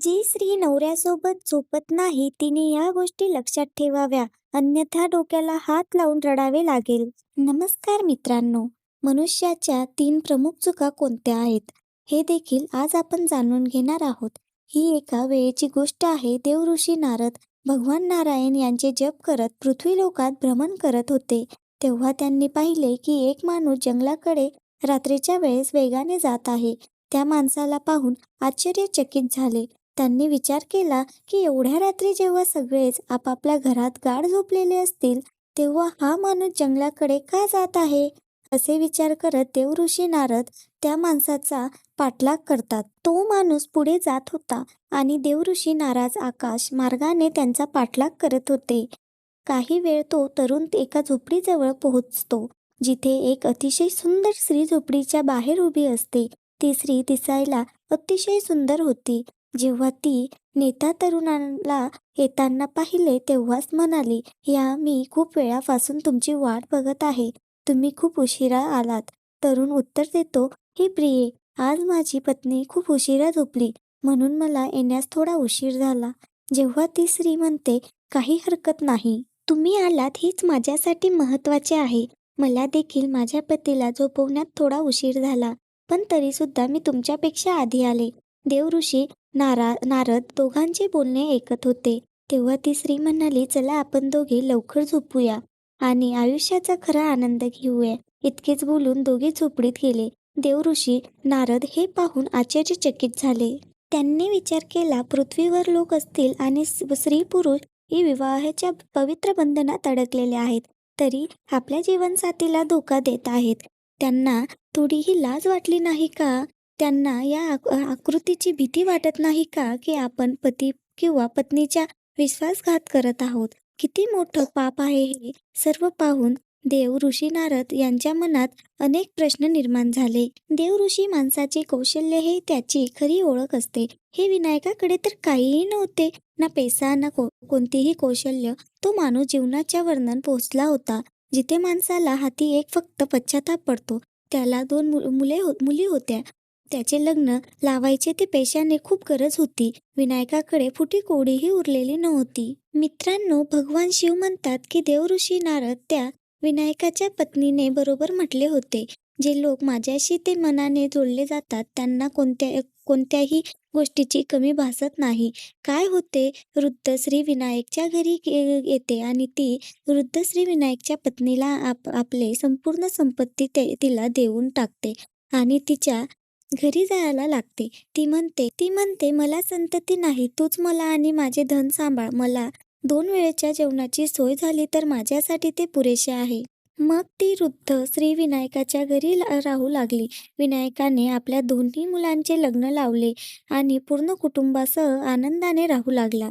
जी स्त्री नवऱ्यासोबत झोपत नाही तिने या गोष्टी लक्षात ठेवाव्या. अन्यथा डोक्याला हात लावून रडावे लागेल. नमस्कार मित्रांनो. मनुष्याच्या तीन प्रमुख चुका कोणत्या आहेत? हे देखील आज आपण जाणून घेणार आहोत. ही एका वेळेची गोष्ट आहे. देवऋषी नारद भगवान नारायण यांचे जप करत पृथ्वीलोकात भ्रमण करत होते. तेव्हा त्यांनी पाहिले की एक माणूस जंगलाकडे रात्रीच्या वेळेस वेगाने जात आहे. त्या माणसाला पाहून आश्चर्यचकित झाले. त्यांनी विचार केला की एवढ्या रात्री जेव्हा सगळेच आपापल्या घरात गाढ झोपलेले असतील तेव्हा हा माणूस जंगलाकडे का जात आहे? असे विचार करत देवऋषी नारद त्या माणसाचा पाठलाग करतात. तो माणूस पुढे जात होता आणि देवऋषी नाराज आकाश मार्गाने त्यांचा पाठलाग करत होते. काही वेळ तो तरुण एका झोपडीजवळ पोहोचतो जिथे एक अतिशय सुंदर स्त्री झोपडीच्या बाहेर उभी असते. ती स्त्री दिसायला अतिशय सुंदर होती. जेव्हा ती नेता तरुणाला येताना पाहिले तेव्हाच म्हणाली या मी खूप वेळापासून तुमची वाट बघत आहे. तुम्ही खूप उशिरा आलात. तरुण उत्तर देतो हे प्रिये आज माझी पत्नी खूप उशिरा झोपली. म्हणून मला येण्यास थोडा उशीर झाला. जेव्हा ती स्त्री म्हणते काही हरकत नाही. तुम्ही आलात हीच माझ्यासाठी महत्त्वाचे आहे. मला देखील माझ्या पतीला झोपवण्यात थोडा उशीर झाला. पण तरी सुद्धा मी तुमच्यापेक्षा आधी आले. देवऋषी नारा नारद दोघांचे बोलणे ऐकत होते. तेव्हा ती स्त्री म्हणाली चला आपण दोघे लवकर झोपूया आणि आयुष्याचा खरा आनंद घेऊया. इतकेच बोलून दोघे झोपडीत गेले. देवऋषी नारद हे पाहून आश्चर्यचकित झाले. त्यांनी विचार केला पृथ्वीवर लोक असतील आणि स्त्री पुरुष ही विवाहाच्या पवित्र बंधनात अडकलेले आहेत तरी आपल्या जीवनसाथीला धोका देत आहेत. त्यांना थोडीही लाज वाटली नाही का? त्यांना या आकृतीची भीती वाटत नाही का की आपण पती किंवा पत्नीच्या विश्वासघात करत आहोत? किती मोठं पाप आहे हे सर्व पाहून देव ऋषी नारद यांच्या मनात अनेक प्रश्न निर्माण झाले. देव ऋषी माणसाचे कौशल्य हे त्याची खरी ओळख असते. हे विनायकाकडे तर काहीही नव्हते. ना पैसा ना को कोणतेही कौशल्य. तो माणूस जीवनाच्या वर्णन पोहोचला होता. जिथे माणसाला हाती एक फक्त पश्चाताप पडतो त्याला दोन मु- मुले हो- मुली होत्या. त्याचे लग्न लावायचे ते पेशाने खूप गरज होती. विनायकाकडे फुटी कोडीही उरलेली नव्हती. मित्रांनो भगवान शिव म्हणतात की देवऋषी नारद त्या विनायकाच्या पत्नीने बरोबर म्हटले होते. जे लोक माझ्याशी ते मनाने जोडले जातात त्यांना कोणत्या कोणत्याही गोष्टीची कमी भासत नाही. काय होते? वृद्ध श्री विनायकच्या घरी येते आणि ती वृद्ध श्री विनायकच्या पत्नीला आप आपले संपूर्ण संपत्ती ते तिला देऊन टाकते आणि तिच्या घरी जायला लागते. ती म्हणते ती म्हणते मला संतती नाही. तूच मला आणि माझे धन सांभाळ. मला दोन वेळेच्या जेवणाची सोय झाली तर माझ्यासाठी ते पुरेसे आहे. मग ती वृद्ध श्री विनायकाच्या घरी राहू लागली. विनायकाने आपल्या दोन्ही मुलांचे लग्न लावले आणि पूर्ण कुटुंबासह आनंदाने राहू लागला.